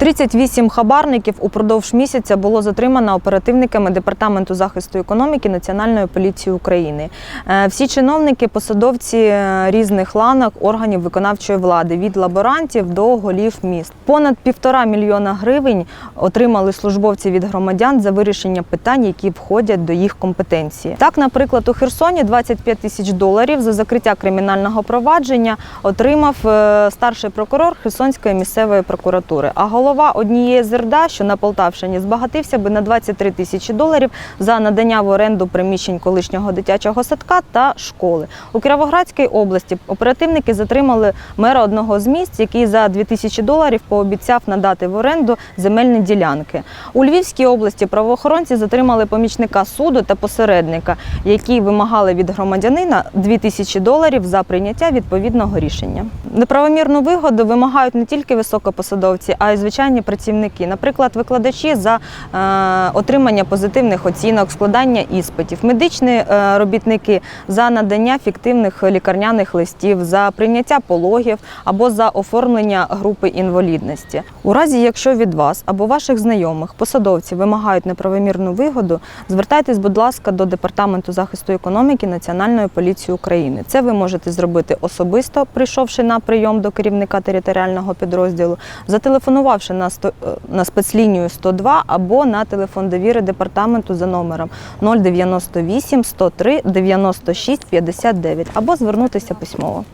38 хабарників упродовж місяця було затримано оперативниками Департаменту захисту економіки Національної поліції України. Е, Всі чиновники, посадовці е, різних ланок органів виконавчої влади від лаборантів до голів міст. Понад півтора мільйона гривень отримали службовці від громадян за вирішення питань, які входять до їх компетенції. Так, наприклад, у Херсоні 25 тисяч доларів за закриття кримінального провадження отримав е, старший прокурор Херсонської місцевої прокуратури. А голова однієї з РДА, що на Полтавщині, збагатився би на 23 тисячі доларів за надання в оренду приміщень колишнього дитячого садка та школи. У Кіровоградській області оперативники затримали мера одного з міст, який за 2 тисячі доларів пообіцяв надати в оренду земельні ділянки. У Львівській області правоохоронці затримали помічника суду та посередника, які вимагали від громадянина 2 тисячі доларів за прийняття відповідного рішення. Неправомірну вигоду вимагають не тільки високопосадовці, а й звичайні працівники, наприклад, викладачі за е, отримання позитивних оцінок, складання іспитів, медичні е, робітники за надання фіктивних лікарняних листів, за прийняття пологів або за оформлення групи інвалідності. У разі, якщо від вас або ваших знайомих посадовці вимагають неправомірну вигоду, звертайтесь, будь ласка, до департаменту захисту економіки Національної поліції України. Це ви можете зробити особисто, прийшовши на прийом до керівника територіального підрозділу, зателефонувавши на сто- е, на спецлінію 102 або на телефон довіри департаменту за номером 098 103 96 59 або звернутися письмово.